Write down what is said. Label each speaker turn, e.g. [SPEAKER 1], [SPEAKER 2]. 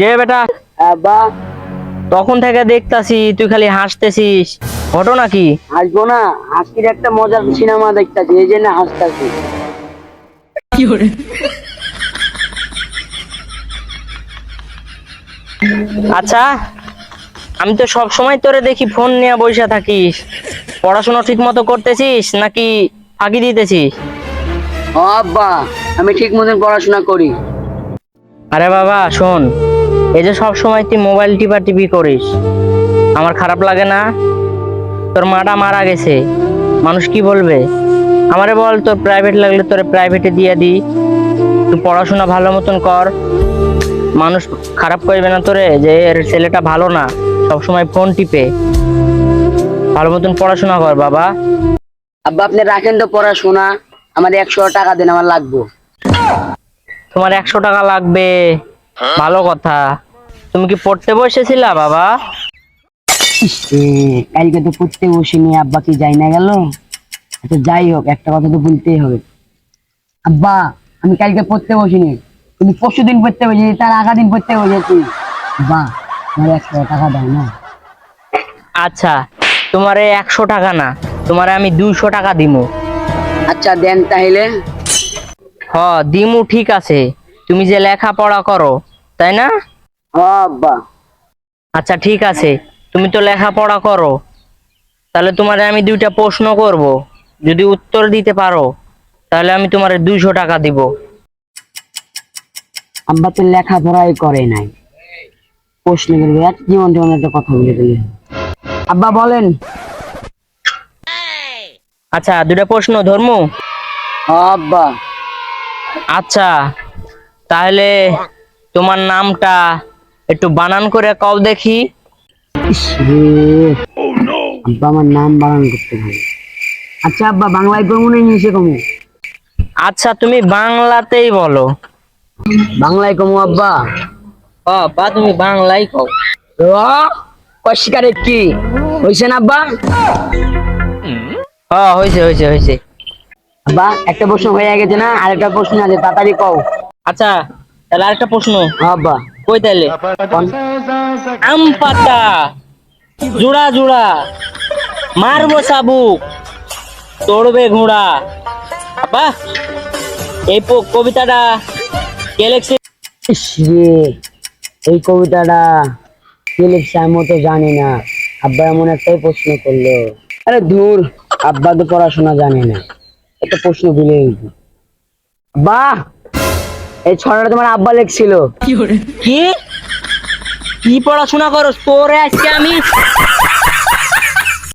[SPEAKER 1] রে বেটা?
[SPEAKER 2] আব্বা।
[SPEAKER 1] তখন থেকে দেখতাছি তুই খালি হাসতেছিস। ঘটনা কি?
[SPEAKER 2] হাসবো না আজকের একটা মজার সিনেমা দেখতেছি এই জন্য হাসতেছি।
[SPEAKER 1] আচ্ছা আমি তো সব সময় তোরে দেখি ফোন নিয়ে বসে থাকিস। পড়াশোনা ঠিক মতো করতেছিস নাকি ফাঁকি দিতেছিস?
[SPEAKER 2] ও আব্বা আমি ঠিক মতন পড়াশোনা করি।
[SPEAKER 1] আরে বাবা শোন এই যে সব সময় তুই মোবাইল টিপা টিপি করিস আমার খারাপ লাগে না? তোর মাটা মারা গেছে মানুষ কি বলবে? আমারে বল তোর প্রাইভেট লাগলে তোরে প্রাইভেটে দিয়ে দি। তুই পড়াশোনা ভালো মতন কর। মানুষ খারাপ করবে না তোরে যে এর ছেলেটা ভালো না সব সময় ফোন টিপে। ভালো মতন পড়াশোনা কর বাবা।
[SPEAKER 2] আব্বা আপনি রাখেন তো পড়াশোনা। আমার একশো টাকা দেন আমার লাগবো।
[SPEAKER 1] তোমার একশো টাকা লাগবে। ভালো কথা। তুমি কি পড়তে বসেছিলা বাবা?
[SPEAKER 2] কালকে তো পড়তে বসিনি আব্বা কি যাই না গেল? আচ্ছা যাই হোক একটা কথা তো বলতেই হবে। আব্বা আমি কালকে পড়তে বসিনি। তুমি পরশু দিন পড়তে বসেছি তার আগা দিন পড়তে বসেছি। বা আমার একশো টাকা দাও না।
[SPEAKER 1] আচ্ছা তোমারে একশো টাকা না তোমারে আমি দুইশো টাকা দিমু।
[SPEAKER 2] আচ্ছা দেন তাহলে।
[SPEAKER 1] হ দিমু ঠিক আছে। তুমি যে লেখাপড়া করো তাই না?
[SPEAKER 2] আব্বা।
[SPEAKER 1] আচ্ছা ঠিক আছে। তুমি তো লেখাপড়া করো। তাহলে তোমারে আমি দুইটা প্রশ্ন করব। যদি উত্তর দিতে পারো তাহলে আমি তোমারে দুইশো টাকা দিব।
[SPEAKER 2] আব্বা তো লেখাপড়াই করে নাই। প্রশ্ন করবে এক জীবন জীবন একটা কথা বলে দিলে আব্বা বলেন।
[SPEAKER 1] আচ্ছা দুইটা প্রশ্ন ধর্ম?
[SPEAKER 2] আব্বা।
[SPEAKER 1] আচ্ছা তাহলে তোমার নামটা একটু বানান করে কও দেখি।
[SPEAKER 2] আব্বা আমার নাম বানান করতে হবে। আচ্ছা আব্বা বাংলায় পড়ব না ইংলিশে কমু?
[SPEAKER 1] আচ্ছা তুমি বাংলাতেই বলো।
[SPEAKER 2] বাংলায় কমু আব্বা?
[SPEAKER 1] ও বা তুমি বাংলাই কও।
[SPEAKER 2] কশিকারে কি? হইছে না আব্বা?
[SPEAKER 1] হ হয়েছে হয়েছে হয়েছে
[SPEAKER 2] আব্বা একটা প্রশ্ন হয়ে গেছে না? আরেকটা প্রশ্ন আছে তাড়াতাড়ি কও।
[SPEAKER 1] আচ্ছা তাহলে আরেকটা প্রশ্ন।
[SPEAKER 2] আব্বা।
[SPEAKER 1] কই তাইলে? আম পাতা। জোড়া জোড়া। মারবো সাবুক তোড়বে ঘোড়া। বাহ এই কবিতাটা কে লিখছে
[SPEAKER 2] এই কবিতাটা কে লিখছে তো জানি না। আব্বা এমন একটাই প্রশ্ন করল। আরে দূর আব্বা তো পড়াশোনা জানে না। একটা প্রশ্ন ভুলে বাহ! এই ছড়াটা তোমার আব্বা লিখছিল।
[SPEAKER 1] কি কি? পড়াশোনা করো তোরে আজকে আমি।